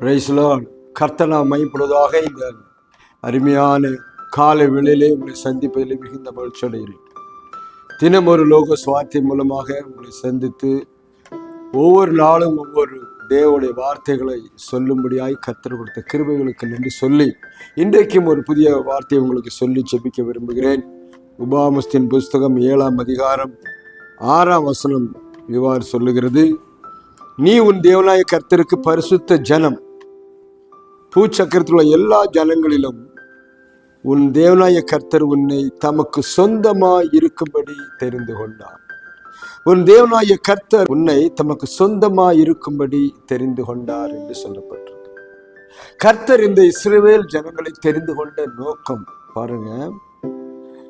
பிரைஸ்லான் கர்த்தனா மைப்படுவதாக இந்த அருமையான காலை வேளையிலே உங்களை சந்திப்பதில் மிகுந்த மகிழ்ச்சி அடைகிறேன் தினம் ஒரு லோக சுவார்த்தை மூலமாக உங்களை சந்தித்து ஒவ்வொரு நாளும் ஒவ்வொரு தேவனுடைய வார்த்தைகளை சொல்லும்படியாய் கர்த்தர் கொடுத்த கிருபைகளுக்கு நன்றி சொல்லி இன்றைக்கும் ஒரு புதிய வார்த்தையை உங்களுக்கு சொல்லி ஜெபிக்க விரும்புகிறேன். உபாமஸ்தின் புஸ்தகம் ஏழாம் அதிகாரம் ஆறாம் வசனம் இவ்வாறு சொல்லுகிறது. நீ உன் தேவனாய கர்த்தருக்கு பரிசுத்த ஜனம். பூச்சக்கரத்தில் உள்ள எல்லா ஜனங்களிலும் உன் தேவனாய கர்த்தர் உன்னை தமக்கு சொந்தமாய் இருக்கும்படி தெரிந்து கொண்டார். உன் தேவனாய கர்த்தர் உன்னை தமக்கு சொந்தமாய் இருக்கும்படி தெரிந்து கொண்டார் என்று சொல்லப்பட்டிருக்கு. கர்த்தர் இந்த இஸ்ரேல் ஜனங்களை தெரிந்து கொண்ட நோக்கம் பாருங்க.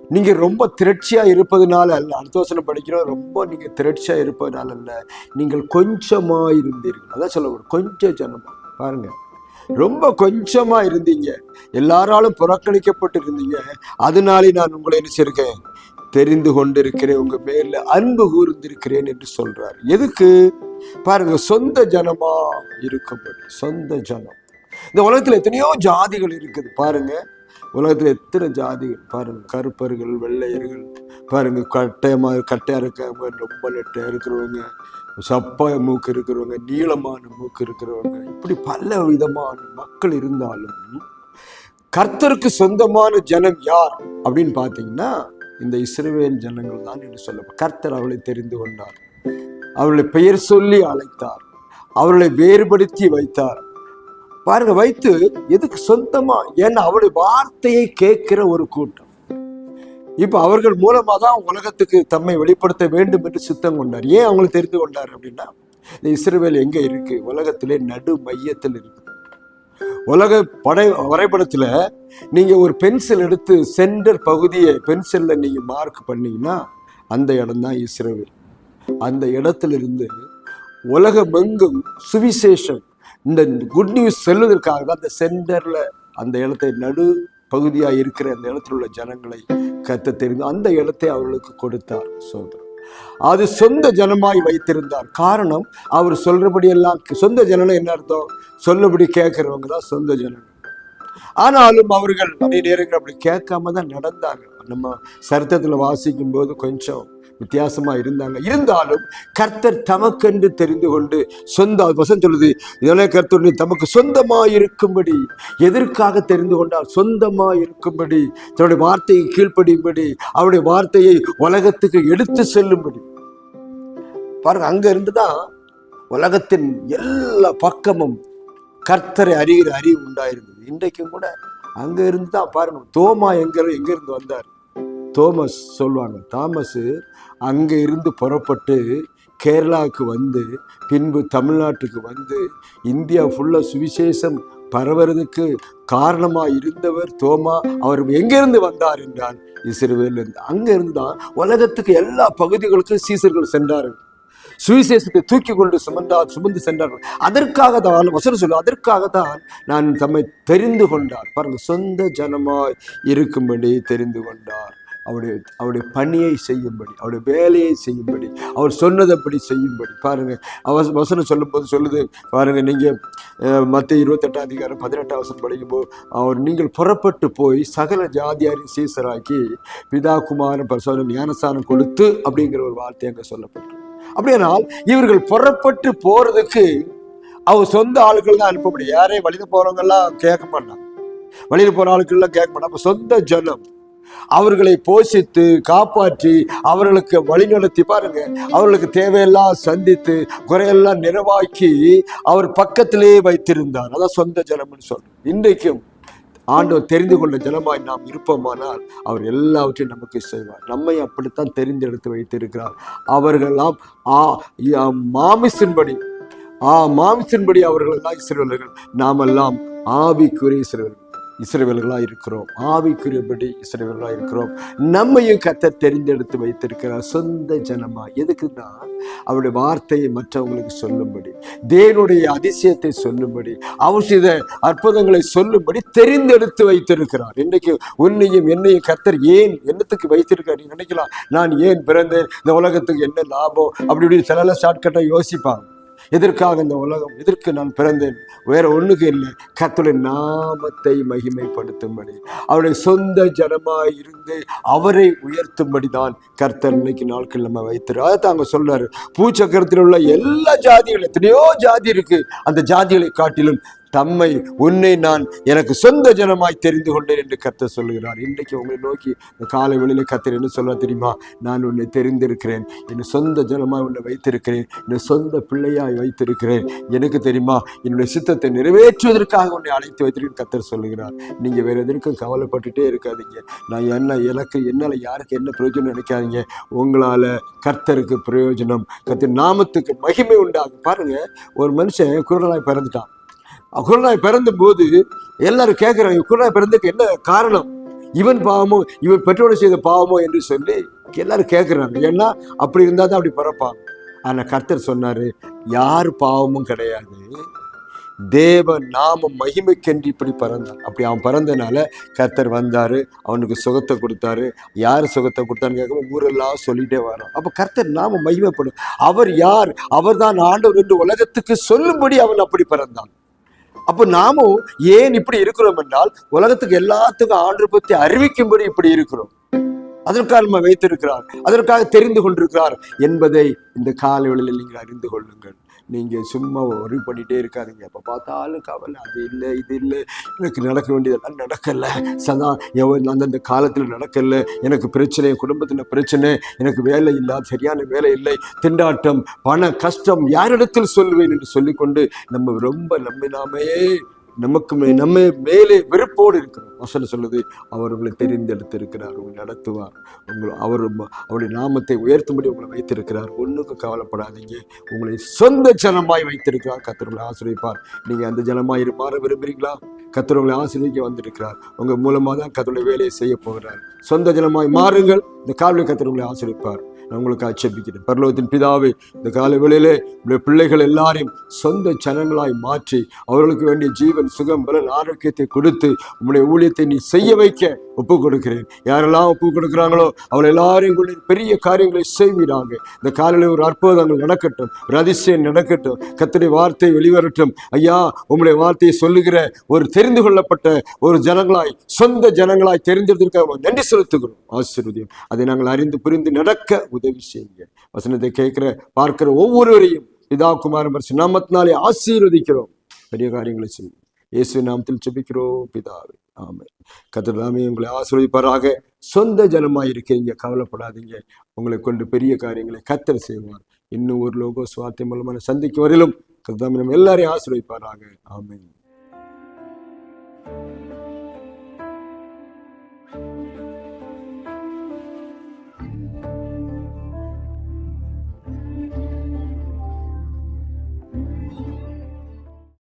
நீங்க ரொம்ப திரட்சியா இருப்பதனால அல்ல அடுத்த படிக்கிறோம் ரொம்ப நீங்க திரட்சியா இருப்பதனால அல்ல நீங்கள் கொஞ்சமா இருந்தீர்கள். அதான் சொல்ல கொஞ்சம் ஜனமா. பாருங்க. ரொம்ப கொஞ்சமா இருந்தீங்க. எல்லாராலும் புறக்கணிக்கப்பட்டு இருந்தீங்க அதனாலே நான் உங்களை நினைச்சிருக்கேன் தெரிந்து கொண்டிருக்கிறேன். உங்க மேல அன்பு கூர்ந்திருக்கிறேன் என்று சொல்றார். எதுக்கு? பாருங்க சொந்த ஜனமா இருக்கும்படி சொந்த ஜனம். இந்த உலகத்துல எத்தனையோ ஜாதிகள் இருக்குது. பாருங்க உலகத்தில் எத்தனை ஜாதிகள் பாருங்க கருப்பர்கள் வெள்ளையர்கள். பாருங்க கட்டையமா கட்டையா இருக்கவங்க ரொம்ப நெட்டையா இருக்கிறவங்க. சப்பாய மூக்கு இருக்கிறவங்க நீளமான மூக்கு இருக்கிறவங்க. இப்படி பல விதமான மக்கள் இருந்தாலும் கர்த்தருக்கு சொந்தமான ஜனம் யார் அப்படின்னு பார்த்தீங்கன்னா இந்த இஸ்ரவேல் ஜனங்கள் தான் என்று சொல்ல கர்த்தர் அவளை தெரிந்து கொண்டார். அவளை பெயர் சொல்லி அழைத்தார். அவர்களை வேறுபடுத்தி வைத்தார். பாருங்க வைத்து எதுக்கு சொந்தமா? ஏன்னா அவருடைய வார்த்தையை கேட்கிற ஒரு கூட்டம். இப்ப அவர்கள் மூலமா தான் உலகத்துக்கு தம்மை வெளிப்படுத்த வேண்டும் என்று சித்தம் கொண்டார். ஏன் அவங்களை தெரிந்து கொண்டார் அப்படின்னா இந்த இஸ்ரவேல் எங்க இருக்கு? உலகத்திலே நடு மையத்தில் இருக்குது. உலக படை வரைபடத்துல நீங்க ஒரு பென்சில் எடுத்து சென்டர் பகுதியை பென்சில்ல நீங்க மார்க் பண்ணீங்கன்னா அந்த இடம் தான் இஸ்ரவேல். அந்த இடத்துல இருந்து உலகமெங்கும் சுவிசேஷம் இந்த குட் நியூஸ் செல்வதற்காக தான் அந்த சென்டர்ல அந்த இடத்தை நடு பகுதியாக இருக்கிற அந்த இடத்துல உள்ள ஜனங்களை கத்த தெரிந்து அந்த இடத்தை அவர்களுக்கு கொடுத்தார் சோதரர். அது சொந்த ஜனமாய் வைத்திருந்தார். காரணம் அவர் சொல்றபடியெல்லாம் சொந்த ஜனம் என்ன அர்த்தம்? சொல்லபடி கேட்கிறவங்க தான் சொந்த ஜனங்கள். ஆனாலும் அவர்கள் நிறைய நேரங்கள் அப்படி கேட்காம தான் நடந்தாங்க நம்ம சரித்திரத்தில் வாசிக்கும் போது கொஞ்சம் வித்தியாசமா இருந்தாங்க. இருந்தாலும் கர்த்தர் தமக்கென்று தெரிந்து கொண்டு சொந்த வசம் சொல்லுது இதெல்லாம் கர்த்தர் தமக்கு சொந்தமாக இருக்கும்படி எதற்காக தெரிந்து கொண்டால் சொந்தமாக இருக்கும்படி தன்னுடைய வார்த்தையை கீழ்ப்படியும்படி அவருடைய வார்த்தையை உலகத்துக்கு எடுத்து செல்லும்படி. பாருங்க அங்க இருந்துதான் உலகத்தின் எல்லா பக்கமும் கர்த்தரை அறிகிற அறிவு உண்டாயிருந்தது. இன்றைக்கும் கூட அங்க இருந்து தான் பாருங்க தோமா எங்க எங்க இருந்து வந்தார்? தோமஸ் சொல்லுவாங்க. தாமஸு அங்கே இருந்து புறப்பட்டு கேரளாவுக்கு வந்து பின்பு தமிழ்நாட்டுக்கு வந்து இந்தியா ஃபுல்லாக சுவிசேஷம் பரவுறதுக்கு காரணமாக இருந்தவர் தோமா அவர் எங்கேருந்து வந்தார் என்றால் இசிறுவேலேருந்து அங்கேருந்து தான் உலகத்துக்கு எல்லா பகுதிகளுக்கும் சீசர்கள் சென்றார்கள். சுவிசேஷத்தை தூக்கி கொண்டு சுமந்தார் சுமந்து சென்றார்கள். அதற்காக தான் வசனம் சொல்லு அதற்காக தான் நான் தம்மை தெரிந்து கொண்டார். பாருங்கள் சொந்த ஜனமாய் இருக்கும்படி தெரிந்து கொண்டார். அவருடைய அவருடைய பணியை செய்யும்படி அவருடைய வேலையை செய்யும்படி அவர் சொன்னதப்படி செய்யும்படி. பாருங்க அவர் வசனம் சொல்லும்போது சொல்லுது பாருங்க நீங்க மற்ற இருபத்தெட்டாம் அதிகாரம் பதினெட்டாம் வசனம் படிக்கும்போது அவர் நீங்கள் புறப்பட்டு போய் சகல ஜாதியாரின் சீசராக்கி பிதா குமாரன் பரிசோதனை ஞானஸ்தானம் கொடுத்து அப்படிங்கிற ஒரு வார்த்தை அங்கே சொல்லப்பட்டு அப்படியானால் இவர்கள் புறப்பட்டு போறதுக்கு அவர் சொந்த ஆளுக்கள் தான் அனுப்ப முடியும். யாரையும் வழியில் போறவங்க கேட்க மாட்டாங்க. வழியில் போற ஆளுக்கள்லாம் கேட்க மாட்டாங்க. சொந்த ஜனம் அவர்களை போஷித்து காப்பாற்றி அவர்களுக்கு வழிநடத்தி பாருங்க. அவர்களுக்கு தேவையெல்லாம் சந்தித்து குறையெல்லாம் நிறைவாக்கி அவர் பக்கத்திலே வைத்திருந்தார். அதான் சொந்த ஜனம்னு சொல்றோம். இன்றைக்கும் ஆண்டவர் தெரிந்து கொண்ட ஜனமாய் நாம் இருப்போமானால் அவர் எல்லாவற்றையும் நமக்கு செய்வார். நம்மை அப்படித்தான் தெரிந்தெடுத்து வைத்திருக்கிறார். அவர்களெல்லாம் ஆ மாமிசின்படி ஆ மாமிசின்படி அவர்கள் எல்லாம் நாமெல்லாம் ஆவிக்குரிய சிறுவர்கள் இஸ்ரேவேலர்களாக இருக்கிறோம். ஆவிக்குரியபடி இஸ்ரேவேலர்களாக இருக்கிறோம். நம்மையும் கத்த தெரிந்தெடுத்து வைத்திருக்கிறார். சொந்த ஜனமா எதுக்குன்னா அவருடைய வார்த்தையை மற்றவங்களுக்கு சொல்லும்படி தேவனுடைய அதிசயத்தை சொல்லும்படி அவர் அற்புதங்களை சொல்லும்படி தெரிந்தெடுத்து வைத்திருக்கிறார். இன்றைக்கு உன்னையும் என்னையும் கத்தர் ஏன் என்னத்துக்கு வைத்திருக்கார்? நீ நினைக்கலாம் நான் ஏன் பிறந்தேன்? இந்த உலகத்துக்கு என்ன லாபம்? அப்படி இப்படி சில ஷார்ட்கட்டாக யோசிப்பாங்க. எதற்காக இந்த உலகம்? எதற்கு நான் பிறந்தேன்? வேற ஒண்ணுக்கு இல்லை. கர்த்தருடைய நாமத்தை மகிமைப்படுத்தும்படி. அவருடைய சொந்த ஜனமாய் இருந்து அவரை உயர்த்தும்படி தான் கர்த்தர் இன்னைக்கு நாட்கள் நம்ம வைத்திரு அதை தாங்க சொல்றாரு. பூச்சக்கரத்தில் உள்ள எல்லா ஜாதிகளும் எத்தனையோ ஜாதி இருக்கு. அந்த ஜாதிகளை காட்டிலும் தம்மை உன்னை நான் எனக்கு சொந்த ஜனமாய் தெரிந்து கொண்டேன் என்று கத்த சொல்லுகிறார். இன்றைக்கு உங்களை நோக்கி காலை வெளியில் கத்தர் என்ன சொல்ல தெரியுமா? நான் உன்னை தெரிந்திருக்கிறேன். என் சொந்த ஜனமாய் உன்னை வைத்திருக்கிறேன். என் சொந்த பிள்ளையாய் வைத்திருக்கிறேன். எனக்கு தெரியுமா? என்னுடைய சித்தத்தை நிறைவேற்றுவதற்காக உன்னை அழைத்து வைத்திருக்கேன் கத்தர் சொல்லுகிறார். நீங்கள் வேறு எதற்கும் கவலைப்பட்டுட்டே இருக்காதீங்க. நான் என்ன எனக்கு என்னால யாருக்கு என்ன பிரயோஜனம் நினைக்காதீங்க. உங்களால் கர்த்தருக்கு பிரயோஜனம் கத்தர் நாமத்துக்கு மகிமை உண்டாகும். பாருங்கள் ஒரு மனுஷன் குரலாய் பிறந்துட்டான். குருநாய் பிறந்த போது எல்லாரும் கேட்குறாங்க குருநாய் பிறந்ததுக்கு என்ன காரணம்? இவன் பாவமோ இவன் பெற்றோடு செய்த பாவமோ? என்று சொல்லி எல்லாரும் கேட்குறாங்க ஏன்னா அப்படி இருந்தால் தான் அப்படி பிறப்பாங்க. ஆனால் கர்த்தர் சொன்னார் யார் பாவமும் கிடையாது. தேவ நாம மகிமைக்கென்று இப்படி பிறந்தான். அப்படி அவன் பிறந்தனால கர்த்தர் வந்தார் அவனுக்கு சுகத்தை கொடுத்தாரு. யார் சுகத்தை கொடுத்தான்னு கேட்கும் ஊரெல்லாம் சொல்லிட்டே வரோம் அப்போ கர்த்தர் நாம மகிமைப்படும். அவர் யார்? அவர் தான் ஆண்டவர் என்று உலகத்துக்கு சொல்லும்படி அவன் அப்படி பிறந்தான். அப்போ நாமும் ஏன் இப்படி இருக்கிறோம் என்றால் உலகத்துக்கு எல்லாத்துக்கும் ஆண்டு பற்றி அறிவிக்கும்படி இப்படி இருக்கிறோம். அதற்காக நம்ம வைத்திருக்கிறார். அதற்காக தெரிந்து கொண்டிருக்கிறார். என்பதை இந்த காலவெளியில் நீங்கள் அறிந்து கொள்ளுங்கள். நீங்கள் சும்மா ஒரி பண்ணிகிட்டே இருக்காதீங்க. எப்போ பார்த்தாலும் கவலை அது இல்லை இது இல்லை. எனக்கு நடக்க வேண்டியதெல்லாம் நடக்கல. சதா எவ்வளோ அந்தந்த காலத்தில் நடக்கலை. எனக்கு பிரச்சனை குடும்பத்தில் பிரச்சனை. எனக்கு வேலை இல்லை சரியான வேலை இல்லை. திண்டாட்டம் பண கஷ்டம் யாரிடத்தில் சொல்லுவேன் என்று சொல்லிக்கொண்டு நம்ம ரொம்ப நம்பினாமே. நமக்கு நம்ம மேலே வெறுப்போடு இருக்கிறோம் வசனம் சொல்லுது அவர் உங்களை தெரிந்தெடுத்திருக்கிறார் உங்களை நடத்துவார். உங்களை அவர் அவருடைய நாமத்தை உயர்த்தும்படி உங்களை வைத்திருக்கிறார். ஒன்றுக்கும் கவலைப்படாதீங்க. உங்களை சொந்த ஜனமாய் வைத்திருக்கிறார். கத்தர் உங்களை ஆசிரியப்பார் நீங்கள் அந்த ஜனமாய் மாற விரும்புறீங்களா? கத்தர் உங்களை ஆசிரியக்க வந்திருக்கிறார். உங்கள் மூலமாக தான் கத்தருடைய வேலையை செய்ய போகிறார். சொந்த ஜனமாய் மாறுங்கள். இந்த காவலை கத்தர் உங்களை ஆசிரியப்பார் நான் உங்களுக்கு ஆட்சேபிக்கிறேன். பரலோகத்தின் பிதாவே இந்த கால வேளையிலே உங்களுடைய பிள்ளைகள் எல்லாரையும் சொந்த ஜனங்களாய் மாற்றி அவர்களுக்கு வேண்டிய ஜீவன் சுகம் பலன் ஆரோக்கியத்தை கொடுத்து உங்களுடைய ஊழியத்தை நீ செய்ய வைக்க. ஒப்பு கொடுக்கிறேன் யாரெல்லாம் ஒப்பு கொடுக்குறாங்களோ அவளை எல்லாரையும் கொண்டு பெரிய காரியங்களை செய்வீராங்க இந்த காலையில் ஒரு அற்புதங்கள் நடக்கட்டும். ஒரு அதிசயம் நடக்கட்டும். கத்தனை வார்த்தை வெளிவரட்டும். ஐயா உங்களுடைய வார்த்தையை சொல்லுகிற ஒரு தெரிந்து கொள்ளப்பட்ட ஒரு ஜனங்களாய் சொந்த ஜனங்களாய் தெரிந்ததற்காக நன்றி செலுத்துகிறோம். ஆசிர்வதியம். அதை நாங்கள் அறிந்து புரிந்து நடக்க உதவி செய்யுங்க. வசனத்தை கேட்கிற பார்க்கிற ஒவ்வொருவரையும் பிதா குமாரன் நாமத்தினாலே ஆசீர்வதிக்கிறோம். பெரிய காரியங்களை செய்யும் இயேசு நாமத்தில் செபிக்கிறோம் பிதாவே. ஆமை கத்திரதாமே உங்களை ஆசிரியப்பாராக சொந்த ஜனமாக இருக்கிறீங்க கவலைப்படாதீங்க. உங்களை கொண்டு பெரிய காரியங்களை கத்தர் செய்வார். இன்னும் ஒரு லோகோ சுவார்த்தை மூலமான சந்திக்கு வரையிலும் கத்திரதாமே நம்ம எல்லாரையும் ஆசிரியப்பாராக ஆமை